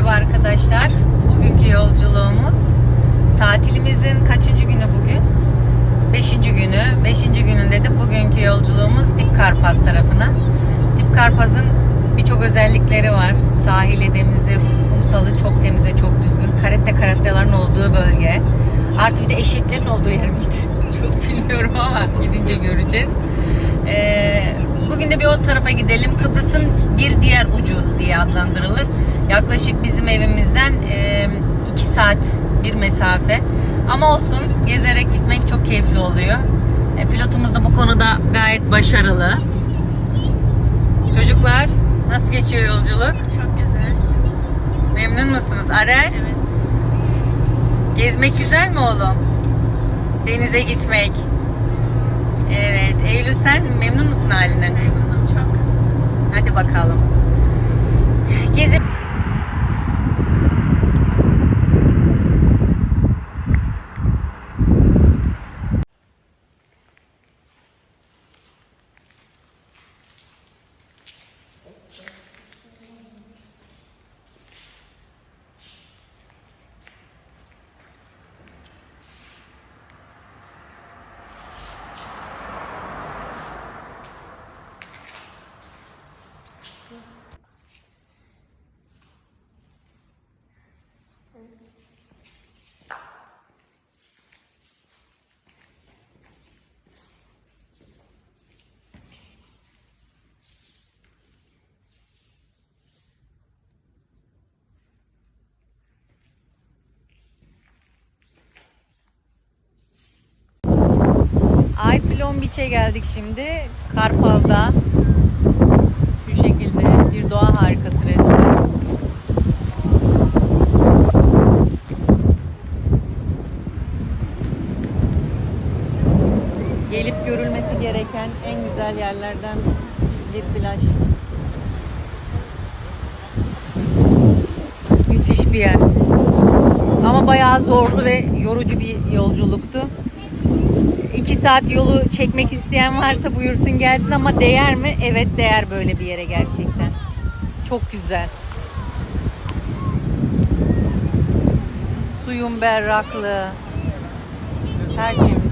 Merhaba arkadaşlar. Bugünkü yolculuğumuz tatilimizin kaçıncı günü bugün? Beşinci günü. Beşinci gününde de bugünkü yolculuğumuz Dip Karpaz tarafına. Dip Karpaz'ın birçok özellikleri var. Sahili, denizi, kumsalı çok temiz ve çok düzgün. Karette karetteların olduğu bölge. Artı bir de eşeklerin olduğu yer miydi? çok bilmiyorum ama gidince göreceğiz. Ee, bugün de bir o tarafa gidelim. Kıbrıs'ın bir diğer ucu diye adlandırılır. Yaklaşık bizim evimizden 2 saat bir mesafe. Ama olsun gezerek gitmek çok keyifli oluyor. E, pilotumuz da bu konuda gayet başarılı. Çocuklar nasıl geçiyor yolculuk? Çok güzel. Memnun musunuz? Arel? Evet. Gezmek güzel mi oğlum? Denize gitmek. Eylül sen memnun musun halinden kızım? Memnunum çok. Hadi bakalım. Ayflon Beach'e geldik şimdi. Karpaz'da. Şu şekilde bir doğa harikası resmen. Gelip görülmesi gereken en güzel yerlerden bir plaj. Müthiş bir yer. Ama bayağı zorlu ve yorucu bir yolculuktu. 2 saat yolu çekmek isteyen varsa buyursun gelsin ama değer mi? Evet değer böyle bir yere gerçekten. Çok güzel. Suyun berraklığı. Tertemiz.